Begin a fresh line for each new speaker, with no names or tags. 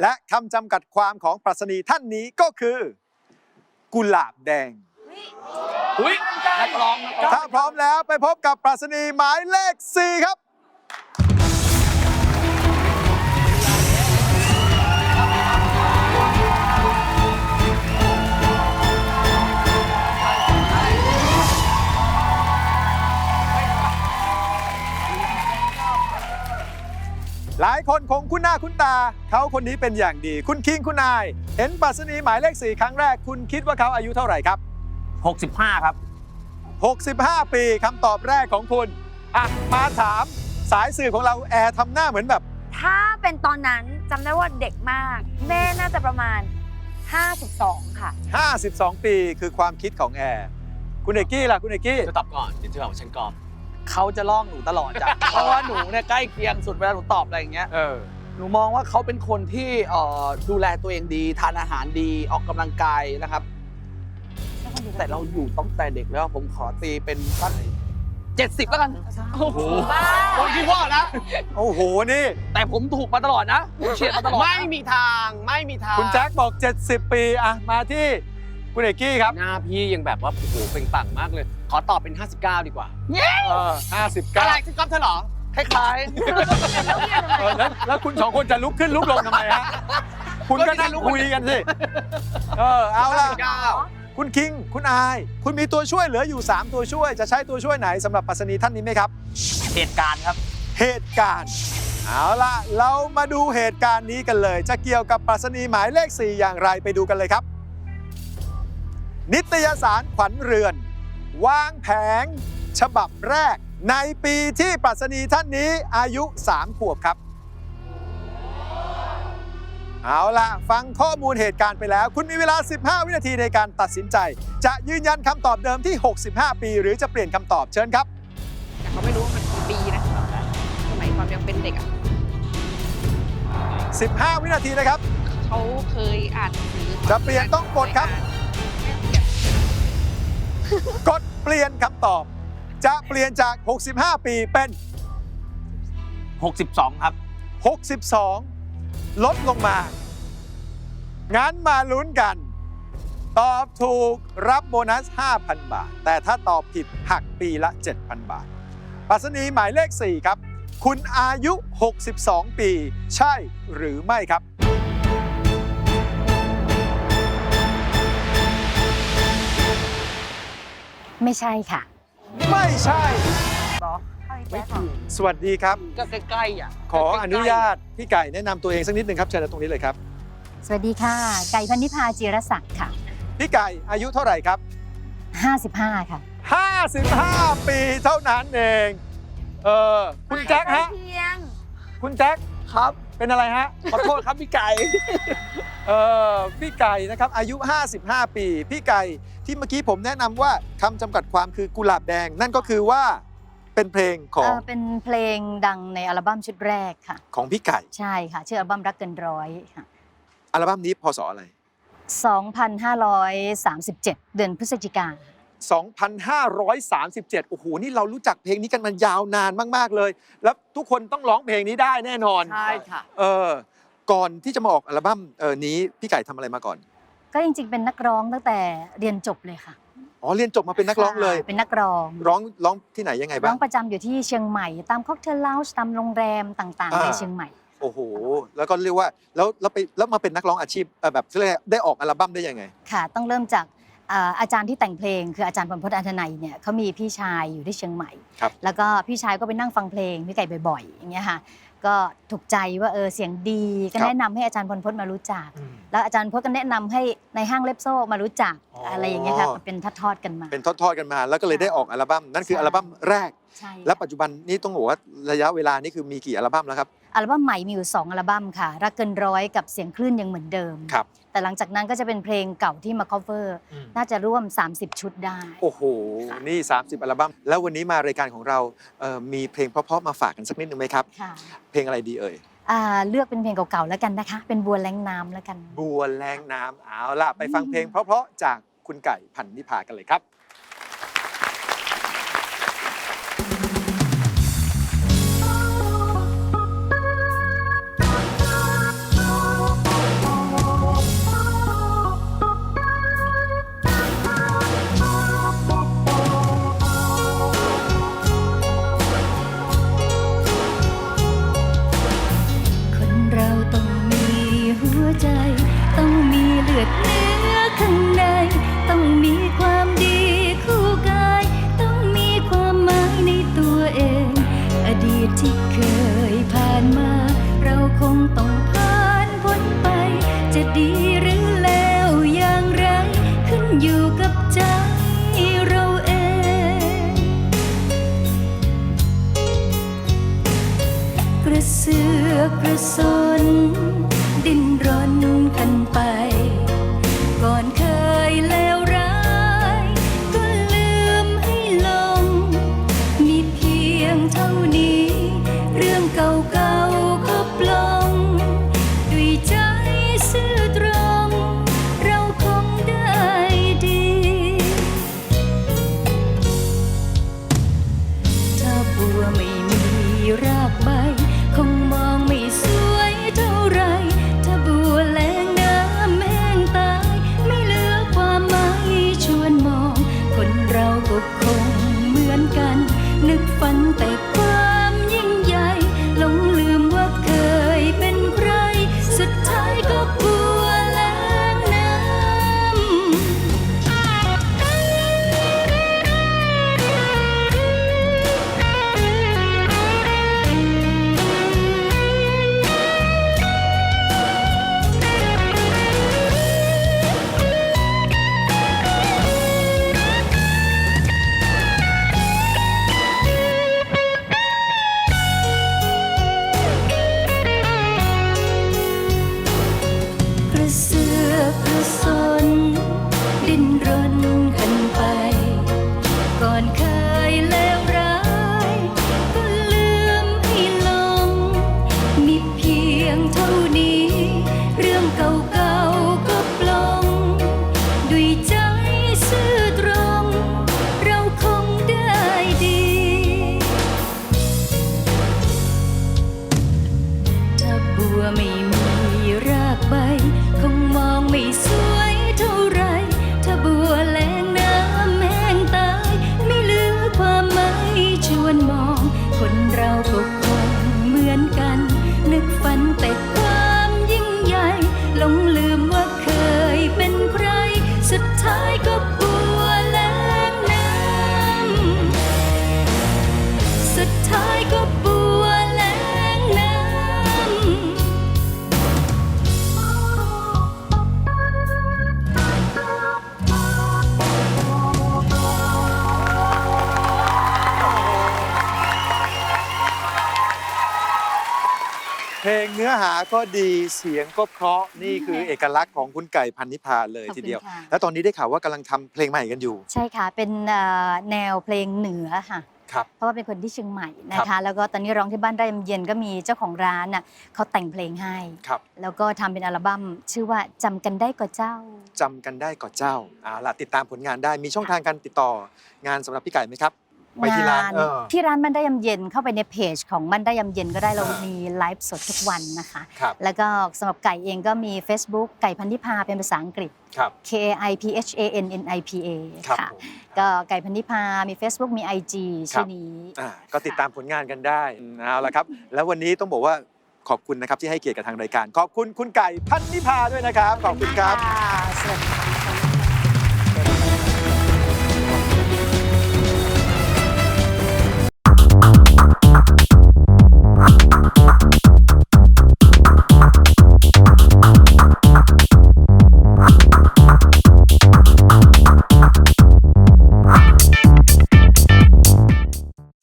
และคำจำกัดความของปรัชนีท่านนี้ก็คือ กุหลาบแดง
อุ้ยนักร้องนักร้อง
ถ้าพร้อมแล้วไปพบกับปรัชนีหมายเลข 4 ครับ หลายคนคงคุ้นหน้าคุ้นตา เขาคนนี้เป็นอย่างดี คุณคิงคุณนาย เห็นปรัชนีหมายเลข4ครั้งแรก คุณคิดว่าเขาอายุเท่าไหร่ครับ
65 ครับ
65 ปีคำตอบแรกของคุณอะมาถามสายสื่อของเราแอร์ทำหน้าเหมือนแบบ
ถ้าเป็นตอนนั้นจำได้ว่าเด็กมาก แม่น่าจะประมาณ 52 ค่ะ
52 ปีคือความคิดของแอร์ คุณเอกกี้ล่ะคุณเอกกี้
จะตอบก่อนเดี๋ยวจะบอกว่าฉันก่อน
เขาจะล่องหนูตลอดจ้ะ เพราะว่าหนูเนี่ยใกล้เคียงสุดเวลาหนูตอบอะไรอย่างเงี้ย
เออ
หนูมองว่าเขาเป็นคนที่เอ่อดูแลตัวเองดี ทานอาหารดีออกกำลังกายนะครับ แต่เราอยู่ตั้งแต่เด็กแล้วผมขอตีเป็นสักเจ็ดสิบแล้วกัน
โอ้โหคนที่ว่านะ
โอ้โห นี่
แต่ผมถูกมาตลอดนะผมเฉียดมาตลอดนะ
ไม่มีทางไม่มีทาง
คุณแจ็คบอก 70 ปีอะมาที่คุณเอกกี้ครับ
หน้าพี่ยังแบบว่าโอ้โหเปล่งปลั่งมากเลย ขอตอบเป็น 59 ดีกว่า
เออ
อะไร
59
คุณก๊อฟเธอเหรอ
คล้าย
เออแล้วแล้วคุณสองคนจะลุกขึ้นลุกลงทำไมฮะ คุณก็นั่งคุยกันสิ เออ เอาล่ะ
59
คุณคิง คุณอาย คุณมีตัวช่วยเหลืออยู่ 3 ตัวช่วย จะใช้ตัวช่วยไหนสำหรับปรัชนีท่านนี้ไหมครับ
เหตุการณ์ครับ
เหตุการณ์ เอาล่ะ เรามาดูเหตุการณ์นี้กันเลย จะเกี่ยวกับปรัชนีหมายเลข 4 อย่างไรไปดูกันเลยครับ นิตยสารขวัญเรือน วางแผง ฉบับแรก ในปีที่ปรัชนีท่านนี้อายุ 3 ขวบครับ เอาล่ะ ฟังข้อมูลเหตุการณ์ไปแล้ว คุณมีเวลา 15 วินาทีในการตัดสินใจ จะยืนยันคำตอบเดิมที่ 65 ปี หรือจะเปลี่ยนคำตอบเชิญครับ
แต่เขาไม่รู้ว่ามันกี่ปีนะสมัยความยังเป็นเด็กอะ
15 วินาทีนะครับ
เขาเคยอ่านหนังสือ
จะเปลี่ยนต้องกดครับกด เปลี่ยนคำตอบ จะเปลี่ยนจาก 65 ปีเป็น
62 ครับ
62 ลดลงมา งั้นมาลุ้นกัน ตอบถูกรับโบนัส 5,000 บาท แต่ถ้าตอบผิดหักปีละ 7,000 บาทปรัสนีหมายเลข 4 ครับ คุณอายุ 62 ปี ใช่หรือไม่ครับ
ไม่ใช่ค่ะ
ไม่ใช่
ไม่ถูก
สวัสดีครับ
ก็ใกล้ๆอะ
ขออนุญาตพี่ไก่แนะนำตัวเองสักนิดหนึ่งครับเชิญตรงนี้เลยครับ
สวัสดีค่ะ ไก่พันนิพาจีรศักดิ์ค่ะ
พี่ไก่อายุเท่าไหร่ครับ
55 ค่ะ
55 ปีเท่านั้นเอง เออคุณแจ็คฮะ
เพียง
คุณแจ็ค
ครับ
เป็นอะไรฮะ
ขอโทษครับพี่ไก่
เออพี่ไก่นะครับ อายุ 55 ปี พี่ไก่ที่เมื่อกี้ผมแนะนำว่าคำจำกัดความคือกุหลาบแดง นั่นก็คือว่าเป็นเพลงขอ
เองอเป็นเพลงดังในอัลบั้มชุดแรกค่ะ
ของพี่ไก่
ใช่ค่ะ ชื่ออัลบั้มรักเกินร้อยค่ะ
อัลบั้มนี้พศอะไร
2,537 เดือนพฤศจิกา
2,537 โอ้โห นี่เรารู้จักเพลงนี้กันมายาวนานมาก ๆ เลย แล้วทุกคนต้องร้องเพลงนี้ได้แน่นอน
ใช่ค่ะ
เออ ก่อนที่จะมาออกอัลบั้มเออนี้พี่ไก่ทำอะไรมาก่อน
ก็จริงๆ เป็นนักร้องตั้งแต่เรียนจบเลยค่ะ
อ๋อ เรียนจบมาเป็นนักร้องเลย
ค่ะเป็นนักร้อง
ร้องร้องที่ไหนยังไง
ร้
บ้า
องงประจำอยู่ที่เชียงใหม่ ตามค็อกเทลเลาส์ตามโรงแรมต่างๆ
อ่า
ในเชียงใหม่
โอ้โห แล้วก็เรียกว่า แล้วแล้วไปแล้วมาเป็นนักร้องอาชีพเอ่อแบบเรียกได้ออกอัลบั้มได้ยังไง
ค่ะ ต้องเริ่มจาก อ่าอาจารย์ที่แต่งเพลงคืออาจารย์พลพจน์อันธนัยเนี่ยเขามีพี่ชายอยู่ที่เชียงใหม่
ครับ
แล้วก็พี่ชายก็ไปนั่งฟังเพลงพี่ไก่บ่อยๆอย่างเงี้ยค่ะก็ถูกใจว่าเออเสียงดีก็แนะนำให้อาจารย์พลพจน์มารู้จักแล้วอาจารย์พจน์ก็แนะนำให้ในห้างเล็บโซ่มารู้จัก
อ๋ออ
อะไรอย่างเงี้ยค่ะเป็นทอดๆกันมา
เป็นทอดๆกันมา แล้วก็เลยได้ออกอัลบั้มนั่นคือ
ใช่
อัลบั้มแรก
ใช่
และปัจจุบันนี้ต้องบอกว่าระยะเวลานี่คือมีกี่อัลบั้มแล้วครับ
อัลบั้มใหม่มีอยู่สองอัลบั้มค่ะ รักเกินร้อยกับเสียงคลื่นยังเหมือนเดิม
ครับ
แต่หลังจากนั้นก็จะเป็นเพลงเก่าที่มา cover น่าจะร่วม 30 ชุดได้
โอ้โห นี่ 30 อัลบั้ม แล้ววันนี้มารายการของเราเอ่อมีเพลงเพราะๆมาฝากกันสักนิดหนึ่งไหมครับ
ค่ะ
เพลงอะไรดีเอ่ย
อ่าเลือกเป็นเพลงเก่าๆแล้วกันนะคะ เป็นบัวแรงน้ำแล้วกัน
บัวแรงน้ำเอาล่ะ ไปฟังเพลงเพราะๆจากคุณไก่พันนิพากันเลยครับ「
ดิ้นรน
ลงเนื้อหาก็ดีเสียงก็เพราะนี่คือเอกลักษณ์ของคุณไก่พันนิพาเลย
ขอบคุณ
ทีเดียว
ค่ะ
แล้วตอนนี้ได้ข่าวว่ากำลังทำเพลงใหม่กันอยู่
ใช่ค่ะ เป็นเอ่อแนวเพลงเหนือค่ะ
ครับ
เพราะว่าเป็นคนที่เชียงใหม่นะ
ครั
คะ
บ
แล้วก็ตอนนี้ร้องที่บ้านได้เย็นก็มีเจ้าของร้านน่ะเขาแต่งเพลงให้
ครับ
แล้วก็ทำเป็นอัลบั้มชื่อว่าจำกันได้ก็เจ้า
จำกันได้ก่อนเจ้าเอาล่ะติดตามผลงานได้มีช่องทางการติดต่องานสำหรับพี่ไก่ไหมครับ ไปที่ร้าน
ง
เออ
ที่ร้านมันได้ยำเย็นเข้าไปในเพจของมันได้ยำเย็นก็ได้เรา
อ่ามี
มีไลฟ์สดทุกวันนะคะ
ครับ
แล้วก็สำหรับไก่เองก็มี Facebook ไก่พันธิพาเป็นภาษาอังกฤษ
ครับ
K I P H A N N I P A
ครับ
ค่ะ
ผม
ก็ไก่พันธิพา มี Facebook มี IG ชื่อนี้
อ่าก็ติดตามผลงานกันได้เอาละครับ แล้ววันนี้ต้องบอกว่าขอบคุณนะครับที่ให้เกียรติกับทางรายการ ขอบคุณคุณไก่พันนิพาด้วยนะครับ ขอบคุณครับ
สวัสดีค่ะ